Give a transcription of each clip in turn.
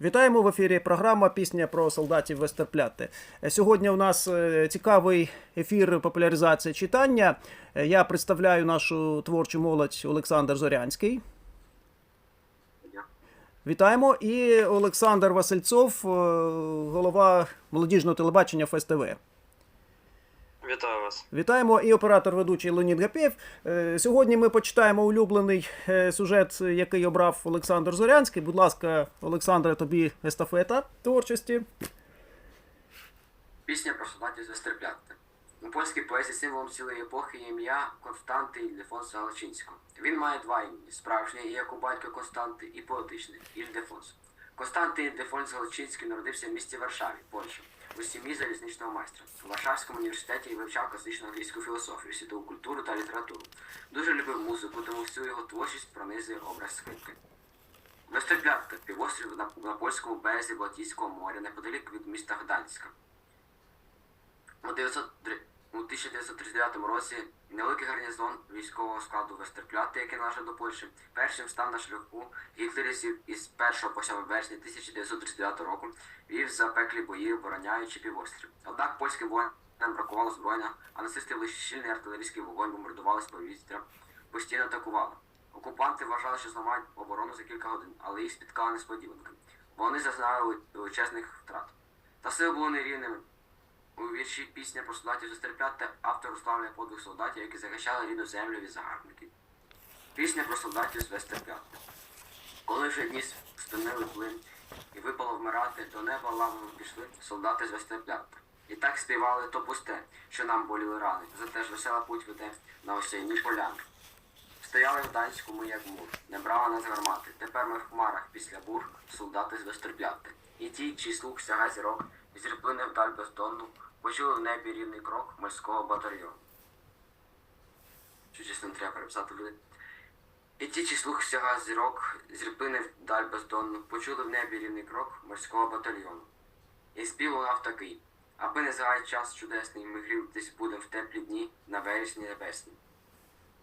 Вітаємо в ефірі. Програма Пісня про солдатів Вестерпляте. Е, Сьогодні у нас е, цікавий ефір популяризації читання. Я представляю нашу творчу молодь Олександр Зорянський. Вітаємо. І Олександр Васильцов, е, голова молодіжного телебачення ФСТВ. Вітаю вас. Вітаємо і оператор ведучий Леонід Гапєв. Е, Сьогодні ми почитаємо улюблений е, сюжет, який обрав Олександр Зорянський. Будь ласка, Олександре, тобі естафета творчості. Пісня про солдатів з У польській поезії символом цілої епохи є ім'я Константи Ільдефонса Галичинського. Він має два імені: справжнє і як у батька Константи, і поетичне Ільдефонс. Константи Ільдефонс Галичинський народився в місті Варшаві, Польща, у сім'ї залізничного майстра. У Варшавському університеті вивчав класичну англійську філософію, світову культуру та літературу. Дуже любив музику, тому всю його творчість пронизує образ скрипки. Вестерплятте – півострів на, на польському березі Балтійського моря, неподалік від міста Гданська. У 903 у 1939 році невеликий гарнізон військового складу Вестерпляти, який належав до Польщі, першим став на шляху гітлерівців із 1 по 7 вересня 1939 року вів запеклі бої, обороняючи півострів. Однак польським воїнам бракувало зброєння, а нацисти вели щільний артилерійський вогонь, бомбардували з повітря, постійно атакували. Окупанти вважали, що зламають оборону за кілька годин, але їх спіткала несподіванка. Вони зазнали величезних втрат. Та сили були нерівними. У вірші пісня про солдатів Зестерпляте автор уславлює подвиг солдатів, які захищали рідну землю від загарбників. Пісня про солдатів з Вестерпляте. Коли вже дні спинили плин і випало вмирати, до неба лавою пішли солдати з Вестерпляте. І так співали то пусте, що нам боліли рани, зате ж весела путь веде на осінні поляни. Стояли в Данську ми як мур, не брала нас гармати. Тепер ми в хмарах після бур, солдати з Вестерпляти. І ті, чий слух сяга зірок, зірплине вдаль бездонну, почули в небі рівний крок морського батальйону. Що чесно треба переписати буде. І ті, чий слух сяга зірок, зірплине вдаль бездонну, почули в небі рівний крок морського батальйону. І спів лунав такий, аби не згай час чудесний, ми грітись будем в теплі дні на вересні небесні.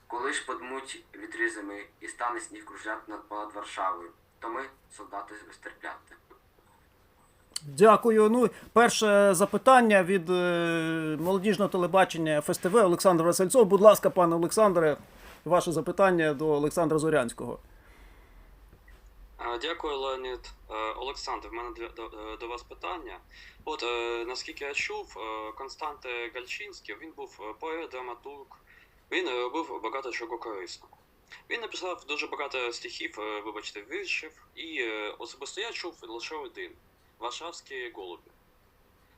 Коли ж подмуть вітри зими і стане сніг кружляти над понад Варшавою, то ми, солдати з Вестерпляти. Дякую. Ну, перше запитання від е, молодіжного телебачення ФСТВ Олександр Васильцов. Будь ласка, пане Олександре, ваше запитання до Олександра Зорянського. Дякую, Леонід. Е, Олександр, в мене до, е, вас питання. От наскільки я чув, Константе Гальчинський він був поет, драматург. Він робив багато чого корисного. Він написав дуже багато стихів, вибачте, віршів, і особисто я чув лише один Варшавські голуби.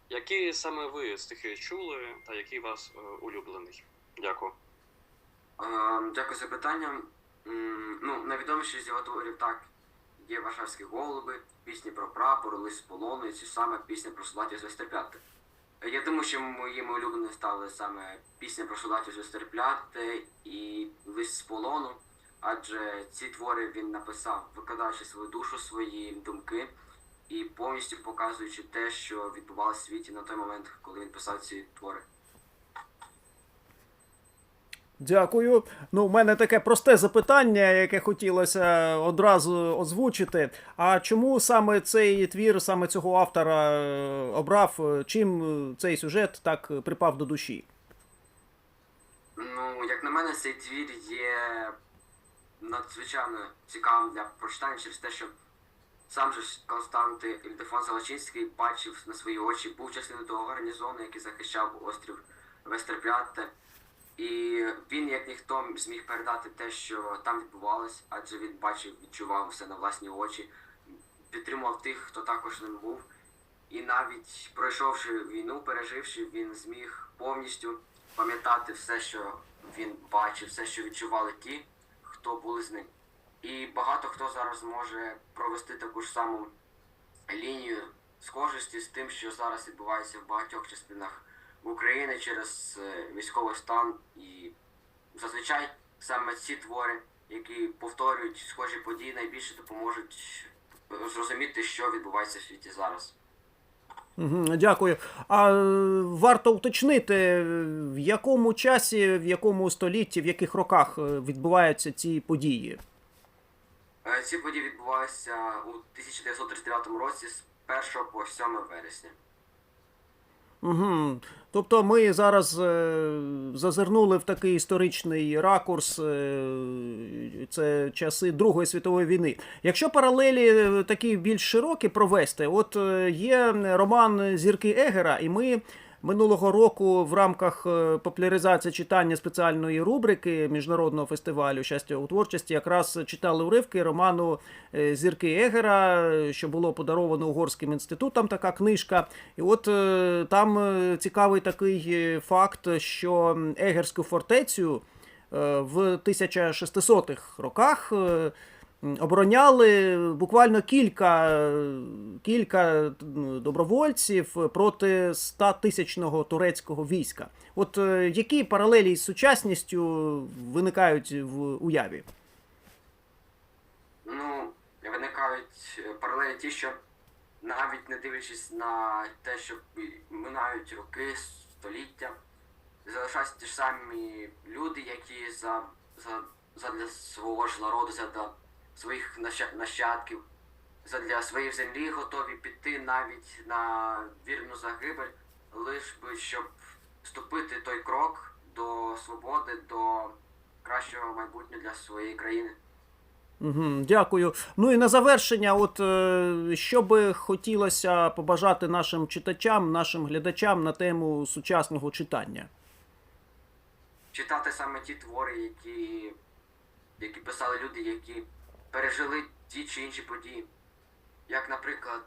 Які саме ви стихи чули, та який вас е, улюблений? Дякую. Дякую за питання. Ну, найвідоміші з його творів так. Є Варшавські голуби, пісні про прапор, лист з полону і ці саме пісня про солдатів з Вестерпляти. Я думаю, що моїми улюбленими стали саме пісня про солдатів з Вестерпляти і лист з полону, адже ці твори він написав, викладаючи свою душу, свої думки і повністю показуючи те, що відбувалося в світі на той момент, коли він писав ці твори. Дякую. Ну, у мене таке просте запитання, яке хотілося одразу озвучити. А чому саме цей твір, саме цього автора е, обрав? Чим цей сюжет так припав до душі? Ну, як на мене, цей твір є надзвичайно цікавим для прочитання через те, що сам же Константи Ільдефонс Галачинський бачив на свої очі, був частиною того гарнізону, який захищав острів Вестерпляте. І він, як ніхто, зміг передати те, що там відбувалось, адже він бачив, відчував все на власні очі, підтримував тих, хто також ним був. І навіть пройшовши війну, переживши, він зміг повністю пам'ятати все, що він бачив, все, що відчували ті, хто були з ним. І багато хто зараз може провести таку ж саму лінію схожості з тим, що зараз відбувається в багатьох частинах України через е, військовий стан. І зазвичай саме ці твори, які повторюють схожі події, найбільше допоможуть е, зрозуміти, що відбувається в світі зараз. Дякую. А е, варто уточнити, в якому часі, в якому столітті, в яких роках відбуваються ці події? Е, Ці події відбувалися у 1939 році з 1 по 7 вересня. Угу. Тобто ми зараз е, зазирнули в такий історичний ракурс, е, це часи Другої світової війни. Якщо паралелі е, такі більш широкі провести, от е, є роман Зірки Егера, і ми. Минулого року в рамках е, популяризації читання спеціальної рубрики міжнародного фестивалю щастя у творчості якраз читали уривки роману е, Зірки Егера, що було подаровано Угорським інститутом. Така книжка. І от е, там цікавий такий факт, що Егерську фортецю в 1600-х роках. Обороняли буквально кілька, кілька добровольців проти 100-тисячного турецького війська. От е, які паралелі з сучасністю виникають в уяві? Ну, виникають е, паралелі ті, що навіть не дивлячись на те, що минають роки, століття, залишаються ті ж самі люди, які за, за, задля свого ж народу, задля своїх нащадків, задля своєї землі готові піти навіть на вірну загибель, лиш би щоб вступити той крок до свободи, до кращого майбутнього для своєї країни. Угу, дякую. Ну і на завершення, от е, що би хотілося побажати нашим читачам, нашим глядачам на тему сучасного читання. читати саме ті твори, які, які писали люди, які пережили ті чи інші події. Як, наприклад,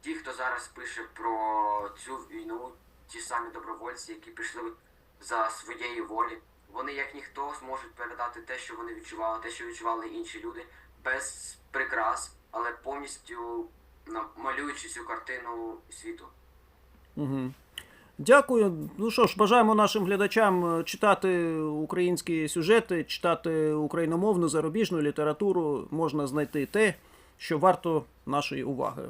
ті, хто зараз пише про цю війну, ті самі добровольці, які пішли за своєї волі. Вони, як ніхто, зможуть передати те, що вони відчували, те, що відчували інші люди, без прикрас, але повністю малюючи цю картину світу. Угу. Дякую. Ну що ж, бажаємо нашим глядачам е, читати українські сюжети, читати україномовну зарубіжну літературу. Можна знайти те, що варто нашої уваги.